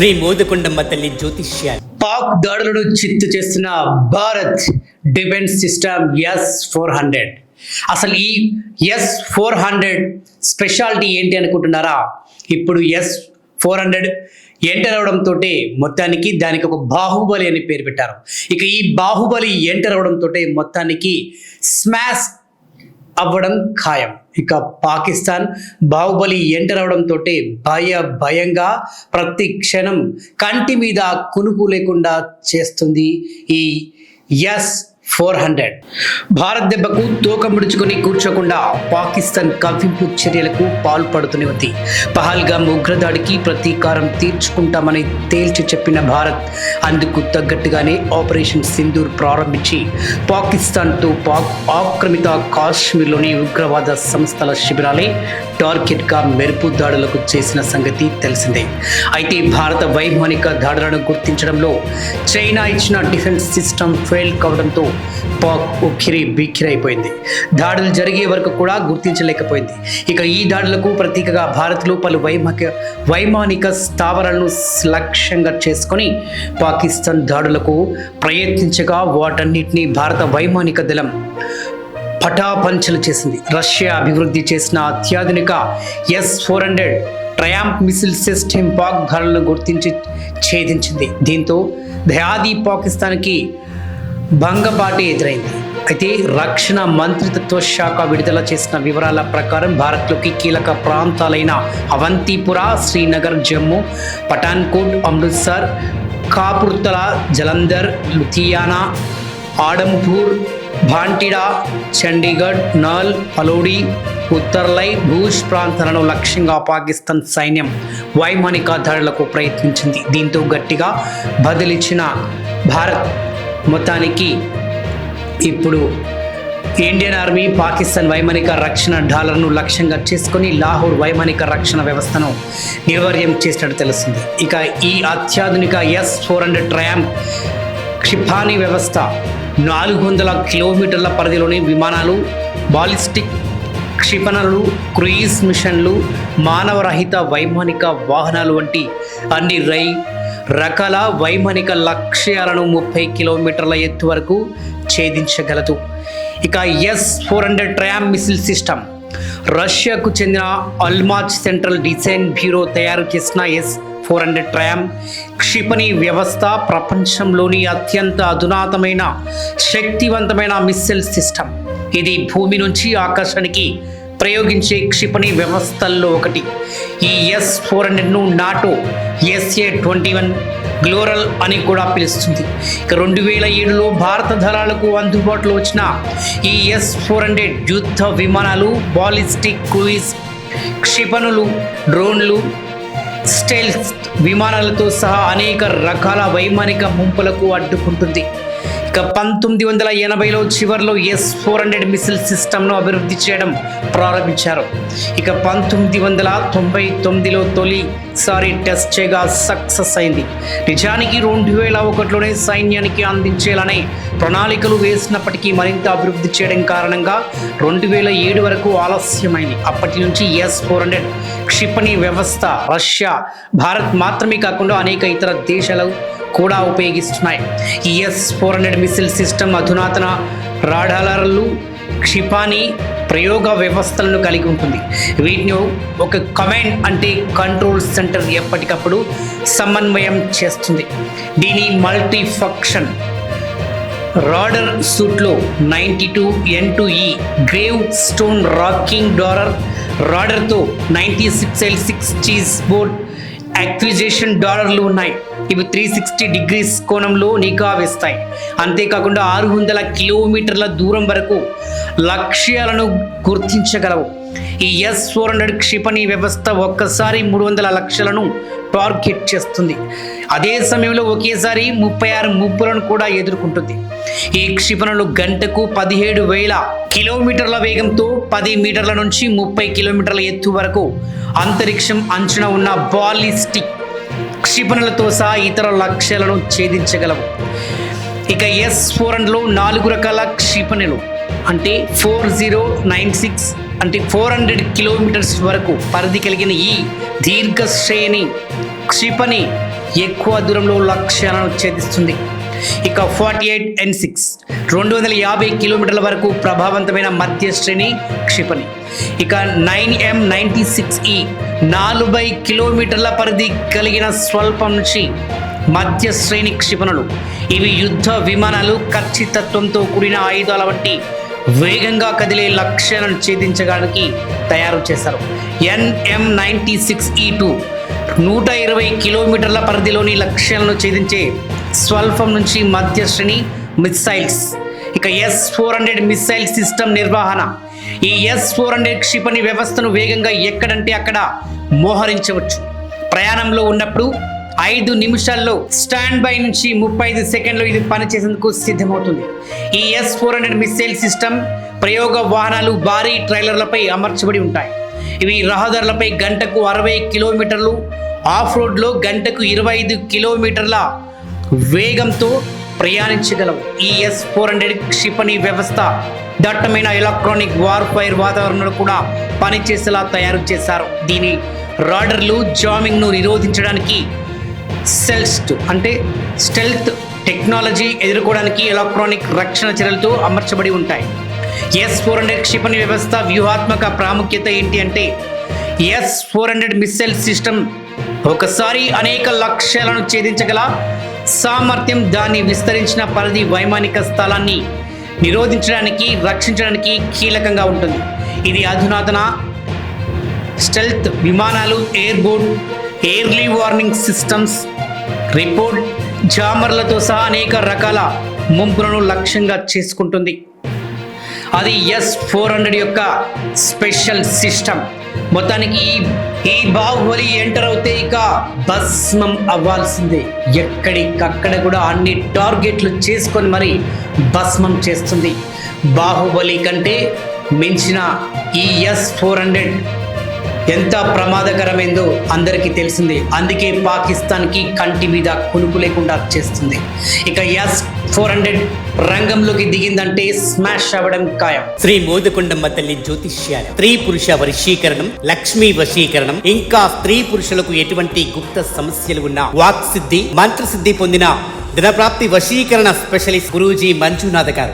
శ్రీ మోదకొండమ్మ తల్లి జ్యోతిష్యాలు. పాక్ దాడులను చిత్తు చేస్తున్న Bharat defence system S four hundred. అసలు ఈ ఎస్ ఫోర్ హండ్రెడ్ స్పెషాలిటీ ఏంటి అనుకుంటున్నారా? ఇప్పుడు ఎస్ ఫోర్ హండ్రెడ్ ఎంటర్ అవడంతో మొత్తానికి దానికి ఒక బాహుబలి అని పేరు పెట్టారు. ఇక ఈ బాహుబలి ఎంటర్ అవడంతో మొత్తానికి స్మాష్ అవ్వడం ఖాయం. ఇక పాకిస్తాన్ బాహుబలి ఎంటర్ అవడంతో భయ భయంగా ప్రతి క్షణం కంటి మీద కునుకు లేకుండా చేస్తుంది ఈ ఎస్ ఫోర్ హండ్రెడ్. భారత్ దెబ్బకు తోక ముడుచుకొని కూర్చోకుండా పాకిస్తాన్ కవ్వింపు చర్యలకు పాల్పడుతూనే ఉంది. పహల్గామ్ ఉగ్రదాడికి ప్రతీకారం తీర్చుకుంటామని తేల్చి చెప్పిన భారత్ అందుకు తగ్గట్టుగానే ఆపరేషన్ సింధూర్ ప్రారంభించి పాకిస్తాన్తో పాక్ ఆక్రమిత కాశ్మీర్లోని ఉగ్రవాద సంస్థల శిబిరాలే టార్గెట్గా మెరుపు దాడులకు చేసిన సంగతి తెలిసిందే. అయితే భారత వైమానిక దాడులను గుర్తించడంలో చైనా ఇచ్చిన డిఫెన్స్ సిస్టమ్ ఫెయిల్ కావడంతో పాక్ ఉక్కిరి బిక్కిరైపోయింది దాడులు జరిగే వరకు కూడా గుర్తించలేకపోయింది. ఇక ఈ దాడులకు ప్రతీకగా భారత్లో పలు వైమానిక వైమానిక స్థావరాలను లక్ష్యంగా చేసుకొని పాకిస్తాన్ దాడులకు ప్రయత్నించగా వాటన్నిటిని భారత వైమానిక దళం పటాపంచలు చేసింది. రష్యా అభివృద్ధి చేసిన అత్యాధునిక S four hundred triumph missile system Pak ధరలను గుర్తించి ఛేదించింది. దీంతో దయాది పాకిస్తాన్కి భంగపాటి ఎదురైంది. అయితే రక్షణ మంత్రిత్వ శాఖ విడుదల చేసిన వివరాల ప్రకారం భారత్లోకి కీలక ప్రాంతాలైన అవంతిపుర శ్రీనగర్ జమ్మూ పఠాన్కోట్ అమృత్సర్ కాపుర్తల జలంధర్ లుధియానా ఆడంపూర్ భాంటిడా చండీగఢ్ నల్ పలోడి ఉత్తర్లై భూజ్ ప్రాంతాలను లక్ష్యంగా పాకిస్తాన్ సైన్యం వైమానిక దాడులకు ప్రయత్నించింది. దీంతో గట్టిగా బదిలిచ్చిన భారత్ మొత్తానికి ఇప్పుడు ఇండియన్ ఆర్మీ పాకిస్తాన్ వైమానిక రక్షణ డాలర్ను లక్ష్యంగా చేసుకుని లాహోర్ వైమానిక రక్షణ వ్యవస్థను నిర్వర్యం చేసినట్టు తెలుస్తుంది. ఇక ఈ అత్యాధునిక ఎస్ ఫోర్ హండ్రెడ్ ట్రయామ్ క్షిపాణి వ్యవస్థ నాలుగు వందల కిలోమీటర్ల పరిధిలోని విమానాలు బాలిస్టిక్ క్షిపణులు క్రూయిజ్ మిషన్లు మానవరహిత వైమానిక వాహనాలు వంటి అన్ని రై రకాల వైమానిక లక్ష్యాలను ముప్పై కిలోమీటర్ల ఎత్తు వరకు ఛేదించగలదు. ఇక S four hundred triumph missile system. రష్యాకు చెందిన అల్మాజ్ సెంట్రల్ డిజైన్ బ్యూరో తయారు చేసిన ఎస్ ఫోర్ హండ్రెడ్ ట్రయామ్ క్షిపణి వ్యవస్థ ప్రపంచంలోని అత్యంత అధునాతమైన శక్తివంతమైన మిస్సైల్ సిస్టమ్. ఇది భూమి నుంచి ఆకాశానికి ప్రయోగించే క్షిపణి వ్యవస్థల్లో ఒకటి. ఈ S four హండ్రెడ్ను NATO SA twenty one Growler అని కూడా పిలుస్తుంది. ఇక రెండు వేల ఏడులో భారత దళాలకు అందుబాటులో వచ్చిన ఈ ఎస్ ఫోర్ హండ్రెడ్ యుద్ధ విమానాలు బాలిస్టిక్ క్రూయిజ్ క్షిపణులు డ్రోన్లు స్టెల్స్ విమానాలతో సహా అనేక రకాల వైమానిక ముంపులకు అడ్డుకుంటుంది. పంతొమ్మిది వందల ఎనభైలో చివరిలో ఎస్ ఫోర్ హండ్రెడ్ మిసిల్ సిస్టమ్ను అభివృద్ధి చేయడం ప్రారంభించారు. ఇక పంతొమ్మిది వందల తొంభై తొమ్మిదిలో తొలిసారి టెస్ట్ చేయగా సక్సెస్ అయింది. నిజానికి రెండు వేల ఒకటిలోనే సైన్యానికి అందించేలానే ప్రణాళికలు వేసినప్పటికీ మరింత అభివృద్ధి చేయడం కారణంగా రెండు వేల ఏడు వరకు ఆలస్యమైంది. అప్పటి నుంచి ఎస్ ఫోర్ హండ్రెడ్ క్షిపణి వ్యవస్థ రష్యా భారత్ మాత్రమే కాకుండా అనేక ఇతర దేశాలు కూడా ఉపయోగిస్తున్నాయి. S four hundred missile system అధునాతన రాడాలర్లు క్షిపాణి ప్రయోగ వ్యవస్థలను కలిగి ఉంటుంది. వీటిని ఒక కమాండ్ అంటే కంట్రోల్ సెంటర్ ఎప్పటికప్పుడు సమన్వయం చేస్తుంది. దీని multi function radar సూట్లో ninety two N two E e grave stone tracking radar రాడర్తో ninety six L six cheese board acquisition డాలర్లు ఉన్నాయి. ఇవి త్రీ సిక్స్టీ డిగ్రీస్ కోణంలో నిఘా వేస్తాయి. అంతేకాకుండా ఆరు వందల కిలోమీటర్ల దూరం వరకు లక్ష్యాలను గుర్తించగలవు. ఈ ఎస్ ఫోర్ హండ్రెడ్ క్షిపణి వ్యవస్థ ఒక్కసారి మూడు వందల లక్షలను టార్గెట్ చేస్తుంది. అదే సమయంలో ఒకేసారి ముప్పై ఆరు ముప్పులను కూడా ఎదుర్కొంటుంది. ఈ క్షిపణులు గంటకు పదిహేడు వేల కిలోమీటర్ల వేగంతో పది మీటర్ల నుంచి ముప్పై కిలోమీటర్ల ఎత్తు వరకు అంతరిక్షం అంచున ఉన్న బాలిస్టిక్ క్షిపణులతో సహా ఇతర లక్ష్యాలను ఛేదించగలవు. ఇక ఎస్ ఫోర్ హండ్రెడ్లో నాలుగు రకాల క్షిపణులు. అంటే ఫోర్ జీరో నైన్ సిక్స్ అంటే ఫోర్ హండ్రెడ్ కిలోమీటర్స్ వరకు పరిధి కలిగిన ఈ దీర్ఘ శ్రేణి క్షిపణి ఎక్కువ దూరంలో లక్ష్యాలను ఛేదిస్తుంది. ఇక ఫార్టీ ఎయిట్ ఎన్ సిక్స్ రెండు వందల యాభై కిలోమీటర్ల వరకు ప్రభావవంతమైన మధ్య శ్రేణి క్షిపణి. ఇక నైన్ ఎం నైంటీ సిక్స్ ఈ నలభై కిలోమీటర్ల పరిధి కలిగిన స్వల్పం నుంచి మధ్య శ్రేణి క్షిపణులు. ఇవి యుద్ధ విమానాలు ఖచ్చితత్వంతో కూడిన ఆయుధాల వంటి వేగంగా కదిలే లక్ష్యాలను ఛేదించడానికి తయారు చేశారు. NM ninety six E two నూట ఇరవై కిలోమీటర్ల పరిధిలోని లక్ష్యాలను ఛేదించే స్వల్పం నుంచి మధ్య శ్రేణి మిస్సైల్స్. ఇక S four hundred missile system నిర్వహణ ఈ ఎస్ ఫోర్ హండ్రెడ్ క్షిపణి వ్యవస్థను వేగంగా ఎక్కడంటే అక్కడ మోహరించవచ్చు. ప్రయాణంలో ఉన్నప్పుడు ఐదు నిమిషాల్లో స్టాండ్ బై నుంచి ముప్పై ఐదు సెకండ్లు ఇది పనిచేసేందుకు సిద్ధమవుతుంది. ఈ S four hundred missile system ప్రయోగ వాహనాలు భారీ ట్రైలర్లపై అమర్చబడి ఉంటాయి. ఇవి రహదారులపై గంటకు అరవై కిలోమీటర్లు ఆఫ్ రోడ్లో గంటకు ఇరవై ఐదు కిలోమీటర్ల వేగంతో ప్రయాణించగలవు. ఈ ఎస్ ఫోర్ హండ్రెడ్ క్షిపణి వ్యవస్థ దట్టమైన ఎలక్ట్రానిక్ వార్ఫైర్ వాతావరణంలో కూడా పనిచేసేలా తయారు చేశారు. దీని రాడర్లు జామింగ్ను నిరోధించడానికి సెల్స్ట్ అంటే స్టెల్త్ టెక్నాలజీ ఎదుర్కోవడానికి ఎలక్ట్రానిక్ రక్షణ చర్యలతో అమర్చబడి ఉంటాయి. ఎస్ ఫోర్ హండ్రెడ్ క్షిపణి వ్యవస్థ వ్యూహాత్మక ప్రాముఖ్యత ఏంటి అంటే S four hundred missile system ఒకసారి అనేక లక్ష్యాలను ఛేదించగల సామర్థ్యం దాన్ని విస్తరించిన పరిధి వైమానిక స్థలాన్ని నిరోధించడానికి రక్షించడానికి కీలకంగా ఉంటుంది. ఇది అధునాతన స్టెల్త్ విమానాలు airborne early warning systems report జామర్లతో సహా అనేక రకాల ముంపులను లక్ష్యంగా చేసుకుంటుంది. అది ఎస్ ఫోర్ హండ్రెడ్ యొక్క స్పెషల్ సిస్టమ్. మొత్తానికి ఈ- ఈ బాహుబలి ఎంటర్ అవుతే ఇక భస్మం అవ్వాల్సిందే. ఎక్కడికక్కడ కూడా అన్ని టార్గెట్లు చేసుకొని మరి భస్మం చేస్తుంది. బాహుబలి కంటే మించిన ఈ ఎస్ ఫోర్ హండ్రెడ్ ఎంత ప్రమాదకరమైందో అందరికీ తెలిసిందే. అందుకే పాకిస్తాన్కి కంటి మీద కునుకు లేకుండా చేస్తుంది. ఇక ఎస్ ఫోర్ హండ్రెడ్ రంగంలోకి దిగిందంటే స్మాష్ అవ్వడం ఖాయం. శ్రీ మోదకొండమ్మ తల్లి జ్యోతిష్యాలు స్త్రీ పురుష వశీకరణం లక్ష్మీ వశీకరణం ఇంకా స్త్రీ పురుషులకు ఎటువంటి గుప్త సమస్యలు ఉన్నా వాక్ సిద్ధి మంత్ర సిద్ధి పొందిన దినప్రాప్తి వశీకరణ స్పెషలిస్ట్ గురూజీ మంజునాథ్ గారు.